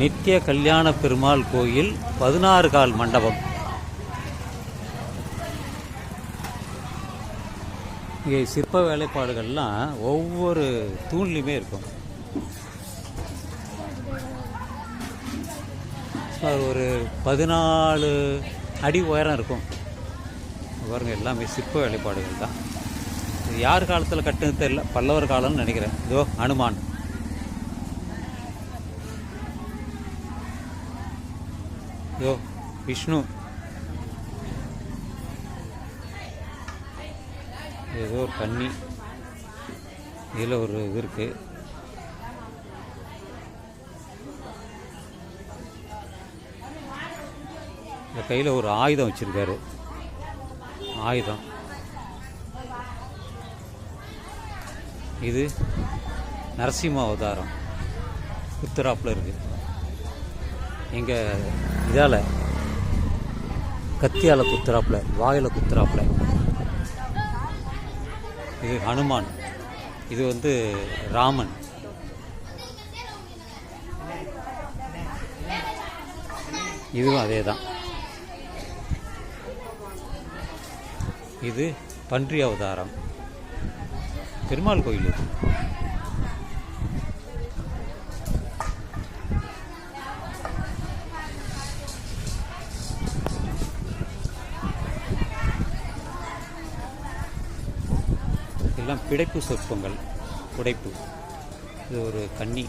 நித்திய கல்யாண பெருமாள் கோயில் பதினாறு கால் மண்டபம். இங்கே சிற்ப வேலைப்பாடுகள்லாம் ஒவ்வொரு தூண்லையுமே இருக்கும். அது ஒரு பதினாலு அடி உயரம் இருக்கும். பாருங்க எல்லாமே சிற்ப வேலைப்பாடுகள் தான். யார் காலத்தில் கட்டுனது தெரியல? பல்லவர் காலம்னு நினைக்கிறேன். இதோ அனுமான். யோ விஷ்ணு. ஏதோ ஒரு கன்னி இதில் ஒரு இது இருக்கு. இந்த கையில் ஒரு ஆயுதம் வச்சுருக்காரு. ஆயுதம். இது நரசிம்ம அவதாரம். உத்தராப்பில் இருக்கு. எங்கள் இதால் கத்தியால் குத்துறாப்புல வாயில் குத்துறாப்புல. இது ஹனுமான். இது வந்து ராமன். இதுவும் அதே தான் இது பன்றி அவதாரம். பெருமாள் கோயில் இது. பிடைப்பு சொற்பங்கள். உடைப்பு இது ஒரு கன்னி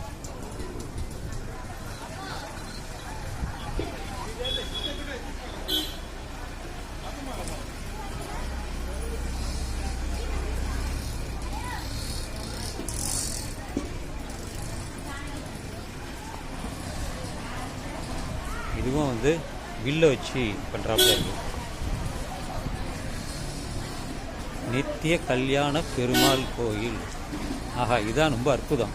இதுவும் வந்து வில்ல வச்சு பண்ணுறாப்புல இருக்குது நித்திய கல்யாண பெருமாள் கோயில். ஆஹா இதான் ரொம்ப அற்புதம்.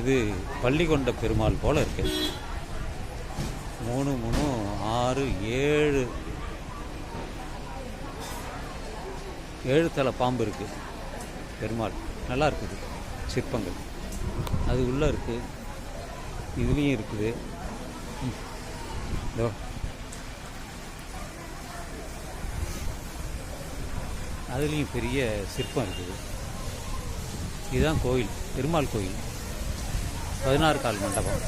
இது பள்ளிகொண்ட பெருமாள் போல இருக்கு. மூணு மூணு ஆறு ஏழு. ஏழு தலை பாம்பு இருக்கு. பெருமாள். நல்லா இருக்குது. சிற்பங்கள். அது உள்ளே இருக்குது இதுலேயும் இருக்குது. இதோ. அதுலேயும் பெரிய சிற்பம் இருக்குது. இதுதான் கோயில் பெருமாள் கோயில். பதினாறு கால் மண்டபம்.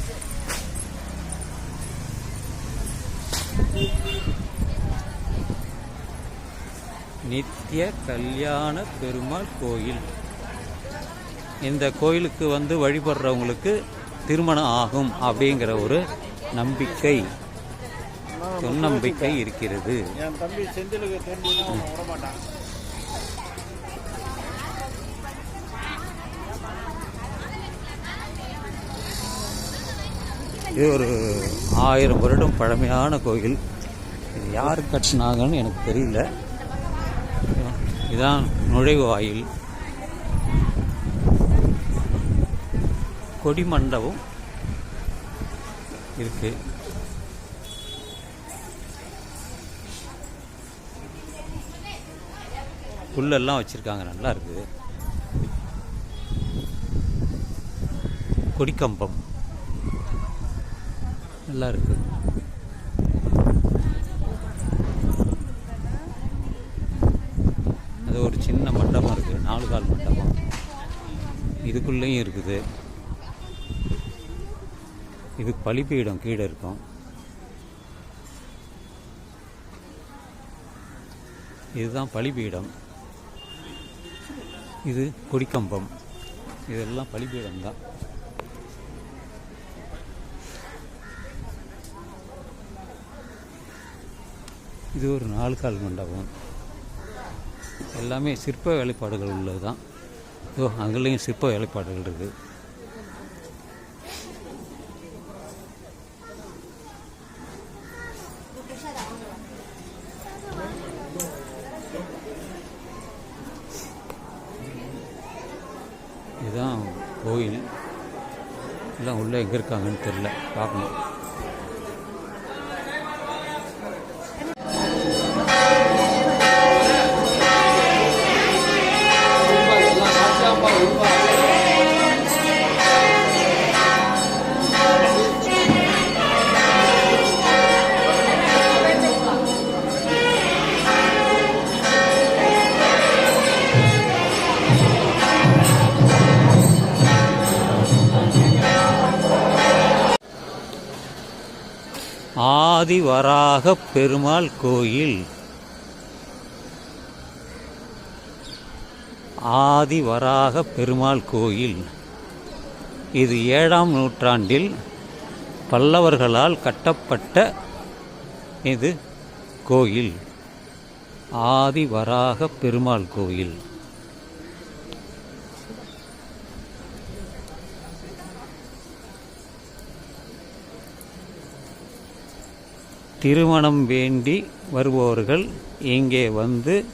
நித்திய கல்யாண பெருமாள் கோயில். இந்த கோயிலுக்கு வந்து வழிபடுறவங்களுக்கு திருமணம் ஆகும் அப்படிங்கிற ஒரு நம்பிக்கை நம்பிக்கை இருக்கிறது. இது ஒரு ஆயிரம் வருடம் பழமையான கோயில். யார் கட்டினாங்கன்னு எனக்கு தெரியல. இதான் நுழைவு வாயில். கொடி மண்டபம் இருக்கு. புல்லெல்லாம் வச்சிருக்காங்க. நல்லா இருக்குது கொடிக்கம்பம். நல்லா இருக்கு அது ஒரு சின்ன மண்டபம் இருக்கு. நாலு கால் மண்டபம். இதுக்குள்ளேயும் இருக்குது. இது பலிப்பீடம் கீழே இருக்கும். இதுதான் பலிபீடம். இது கொடிக்கம்பம். இதெல்லாம் பலிபீடம் தான் இது ஒரு நாலு கால் மண்டபம். எல்லாமே சிற்ப வேலைப்பாடுகள் உள்ளது தான் ஓ அங்கேயும் சிற்ப வேலைப்பாடுகள் இருக்குது இதுதான் கோயில். எல்லாம் உள்ளே எங்கே இருக்காங்கன்னு தெரில பார்க்கணும். ஆதிவராக பெருமாள் கோயில். ஆதிவராக பெருமாள் கோயில். இது ஏழாம் நூற்றாண்டில் பல்லவர்களால் கட்டப்பட்ட இது கோயில். ஆதிவராக பெருமாள் கோயில். திருமணம் வேண்டி வருபவர்கள் இங்கே வந்து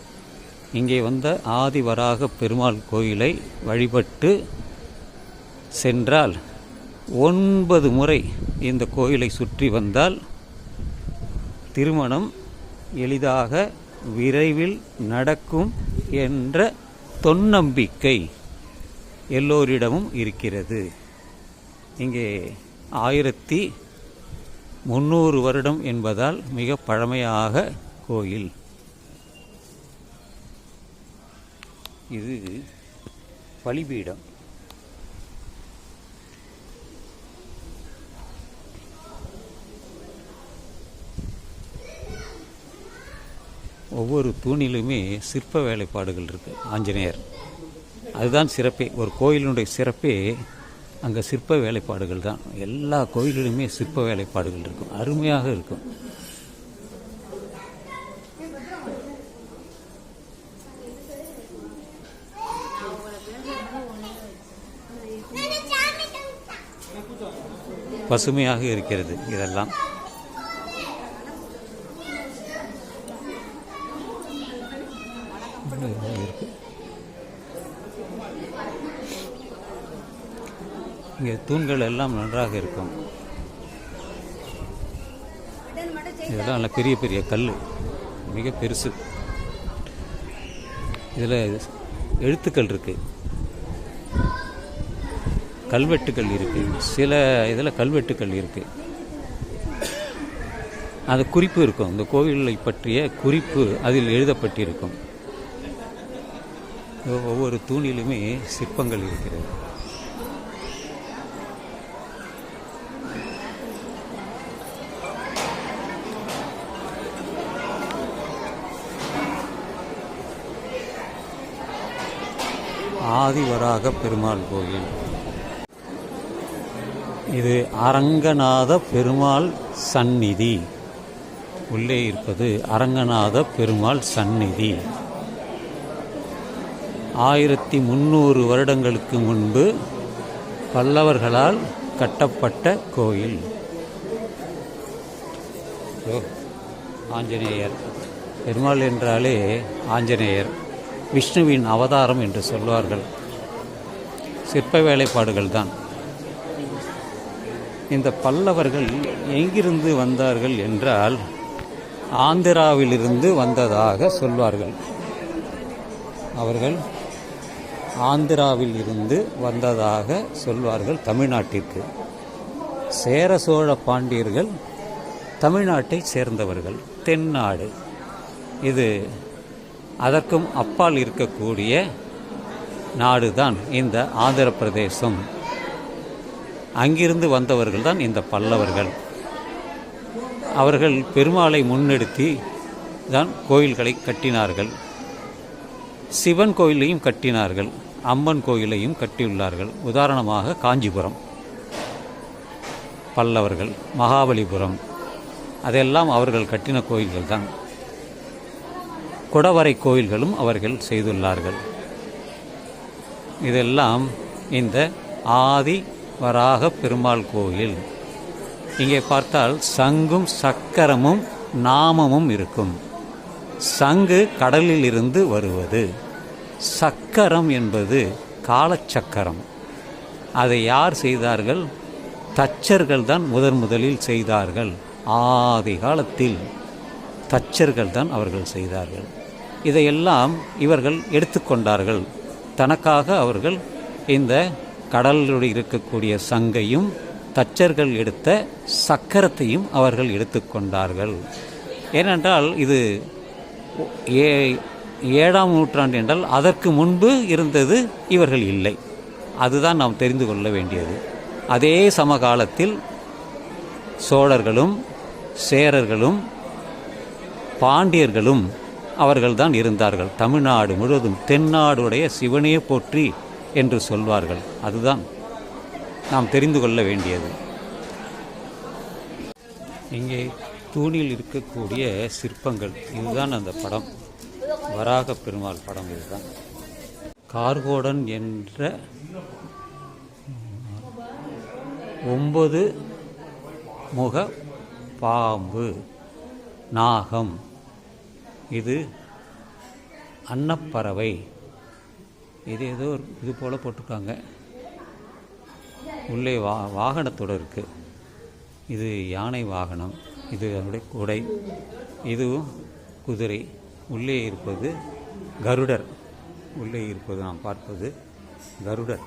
இங்கே வந்த ஆதிவராக பெருமாள் கோயிலை வழிபட்டு சென்றால் ஒன்பது முறை இந்த கோயிலை சுற்றி வந்தால் திருமணம் எளிதாக விரைவில் நடக்கும் என்ற தொன்னம்பிக்கை எல்லோரிடமும் இருக்கிறது. இங்கே ஆயிரத்தி முந்நூறு வருடம் என்பதால் மிக பழமையாக கோயில். இது பலிபீடம். ஒவ்வொரு தூணிலுமே சிற்ப வேலைப்பாடுகள் இருக்கு ஆஞ்சநேயர். அதுதான் சிறப்பே ஒரு கோயிலினுடைய சிறப்பே அங்கே சிற்ப வேலைப்பாடுகள் தான். எல்லா கோயில்களுமே சிற்ப வேலைப்பாடுகள் இருக்கும். அருமையாக இருக்கும். பசுமையாக இருக்கிறது இதெல்லாம் இருக்கு இங்கே தூண்கள் எல்லாம் நன்றாக இருக்கும். இதெல்லாம் நல்ல பெரிய பெரிய கல் மிக பெருசு. இதில் எழுத்துக்கள் இருக்கு. கல்வெட்டுக்கள் இருக்கு. சில இதில் கல்வெட்டுக்கள் இருக்கு. அது குறிப்பு இருக்கும். இந்த கோவிலை பற்றிய குறிப்பு அதில் எழுதப்பட்டிருக்கும். ஒவ்வொரு தூணிலுமே சிற்பங்கள் இருக்கிறது. ஆதிவராக பெருமாள் கோயில். இது அரங்கநாத பெருமாள் சந்நிதி. உள்ளே இருப்பது அரங்கநாத பெருமாள் சந்நிதி. ஆயிரத்தி முந்நூறு வருடங்களுக்கு முன்பு பல்லவர்களால் கட்டப்பட்ட கோயில். ஆஞ்சநேயர். பெருமாள் என்றாலே ஆஞ்சநேயர். விஷ்ணுவின் அவதாரம் என்று சொல்வார்கள். சிற்ப வேலைப்பாடுகள் தான். இந்த பல்லவர்கள் எங்கிருந்து வந்தார்கள் என்றால் ஆந்திராவிலிருந்து வந்ததாக சொல்வார்கள். அவர்கள் ஆந்திராவில் இருந்து வந்ததாக சொல்வார்கள் தமிழ்நாட்டிற்கு. சேர சோழ பாண்டியர்கள் தமிழ்நாட்டை சேர்ந்தவர்கள். தென்னாடு. இது அதற்கும் அப்பால் இருக்கக்கூடிய நாடுதான் இந்த ஆந்திர பிரதேசம் அங்கிருந்து வந்தவர்கள் தான் இந்த பல்லவர்கள். அவர்கள் பெருமாளை முன்னெடுத்தி தான் கோயில்களை கட்டினார்கள். சிவன் கோயிலையும் கட்டினார்கள். அம்மன் கோயிலையும் கட்டியுள்ளார்கள். உதாரணமாக காஞ்சிபுரம். பல்லவர்கள் மகாபலிபுரம். அதெல்லாம் அவர்கள் கட்டின கோயில்கள் தான் குடவரை கோயில்களும் அவர்கள் செய்துள்ளார்கள். இதெல்லாம் இந்த ஆதி வராக பெருமாள் கோயில். இங்கே பார்த்தால் சங்கும் சக்கரமும் நாமமும் இருக்கும். சங்கு கடலில் இருந்து வருவது. சக்கரம் என்பது காலச்சக்கரம். அதை யார் செய்தார்கள்? தச்சர்கள் தான் முதன் முதலில் செய்தார்கள். ஆதி காலத்தில் தச்சர்கள் தான் அவர்கள் செய்தார்கள். இதையெல்லாம் இவர்கள் எடுத்துக்கொண்டார்கள். தனக்காக அவர்கள் இந்த கடலில் இருக்கக்கூடிய சங்கையும் தச்சர்கள் எடுத்த சக்கரத்தையும் அவர்கள் எடுத்துக்கொண்டார்கள். ஏனென்றால் இது ஏ ஏழாம் நூற்றாண்டு என்றால் அதற்கு முன்பு இருந்தது இவர்கள் இல்லை. அதுதான் நாம் தெரிந்து கொள்ள வேண்டியது. அதே சமகாலத்தில் சோழர்களும் சேரர்களும் பாண்டியர்களும் அவர்கள்தான் இருந்தார்கள். தமிழ்நாடு முழுவதும் தென்னாடுடைய சிவனையே போற்றி என்று சொல்வார்கள். அதுதான் நாம் தெரிந்து கொள்ள வேண்டியது. இங்கே தூணில் இருக்கக்கூடிய சிற்பங்கள். இதுதான் அந்த படம். வராக பெருமாள் படம் இதுதான். கார்கோடன் என்ற ஒன்பது முக பாம்பு நாகம் இது அன்னப்பறவை. இது ஏதோ ஒரு இது போல் போட்டிருக்காங்க. உள்ளே வா வாகனத்தோடு இருக்குது இது யானை வாகனம். இது அதனுடைய குடை. இதுவும் குதிரை. உள்ளே இருப்பது கருடர். உள்ளே இருப்பது நாம் பார்ப்பது கருடர்.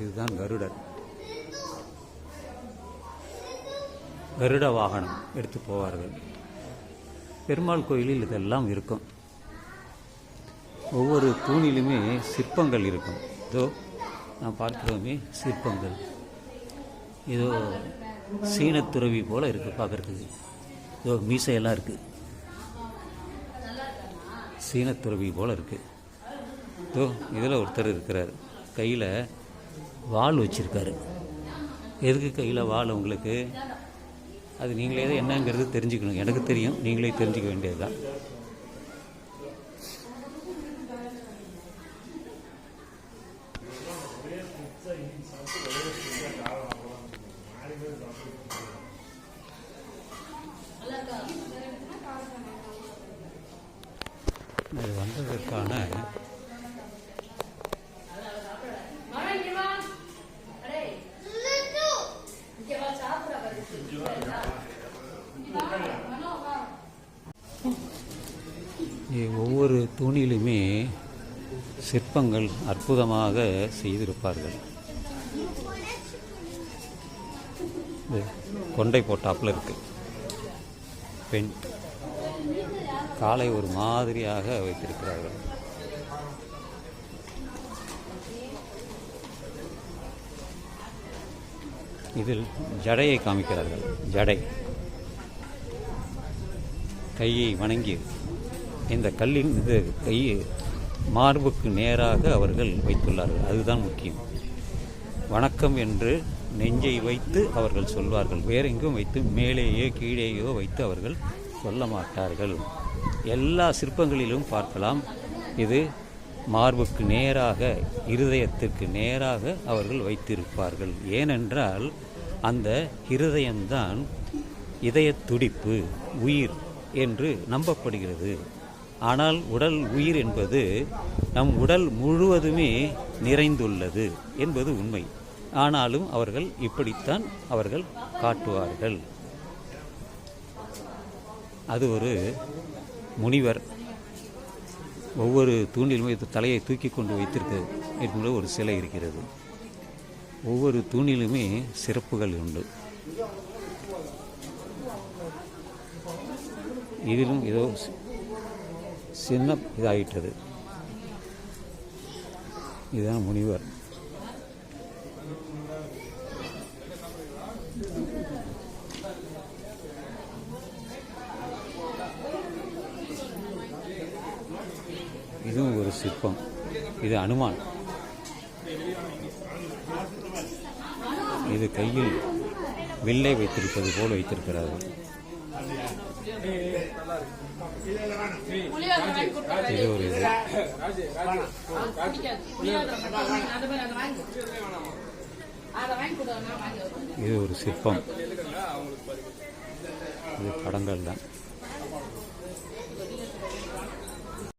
இதுதான் கருடர். கருட வாகனம். எடுத்து போவார்கள். பெருமாள் கோயிலில் இதெல்லாம் இருக்கும். ஒவ்வொரு தூணிலுமே சிற்பங்கள் இருக்கும். இதோ நான் பார்க்கிறோமே சிற்பங்கள். ஏதோ சீனத்துறவி போல் இருக்குது பார்க்குறதுக்கு. இதோ மீசையெல்லாம் இருக்குது சீனத்துறவி போல் இருக்குது இதோ இதில் ஒருத்தர் இருக்கிறார். கையில் வாள் வச்சிருக்காரு. எதுக்கு கையில் வாள் உங்களுக்கு? அது நீங்களே தான் என்னங்கிறது தெரிஞ்சுக்கணும். எனக்கு தெரியும். நீங்களே தெரிஞ்சுக்க வேண்டியது தான் இது வந்ததற்கான இங்கே ஒவ்வொரு தூணிலுமே சிற்பங்கள் அற்புதமாக செய்திருப்பார்கள். இது கொண்டை போட்டாப்புல இருக்கு. பெண் காலை ஒரு மாதிரியாக வைத்திருக்கிறார்கள். இதில் ஜடையை காமிக்கிறார்கள். ஜடை. கையை வணங்கி இந்த கல்லின் இது கையை மார்புக்கு நேராக அவர்கள் வைத்துள்ளார்கள். அதுதான் முக்கியம். வணக்கம் என்று நெஞ்சை வைத்து அவர்கள் சொல்வார்கள். வேற எங்கும் வைத்து மேலேயோ கீழேயோ வைத்து அவர்கள் சொல்ல மாட்டார்கள். எல்லா சிற்பங்களிலும் பார்க்கலாம். இது மார்புக்கு நேராக இருதயத்திற்கு நேராக அவர்கள் வைத்திருப்பார்கள். ஏனென்றால் அந்த இருதயம்தான் இதய துடிப்பு உயிர் என்று நம்பப்படுகிறது. ஆனால் உடல் உயிர் என்பது நம் உடல் முழுவதுமே நிறைந்துள்ளது என்பது உண்மை. ஆனாலும் அவர்கள் இப்படித்தான் அவர்கள் காட்டுவார்கள். அது ஒரு முனிவர் ஒவ்வொரு தூணிலும் தலையை தூக்கி கொண்டு வைத்திருக்கிறது என்பது ஒரு சிலை இருக்கிறது. ஒவ்வொரு தூணிலுமே சிறப்புகள் உண்டு. இதிலும் ஏதோ சின்ன இதாகிட்டது இதுதான் முனிவர். இதுவும் ஒரு சிற்பம். இது அனுமான். இது கையில் வில்லை வைத்திருப்பது போல் வைத்திருக்கிறார்கள். இது ஒரு இது இது ஒரு சிற்பம். இது படங்கள் தான்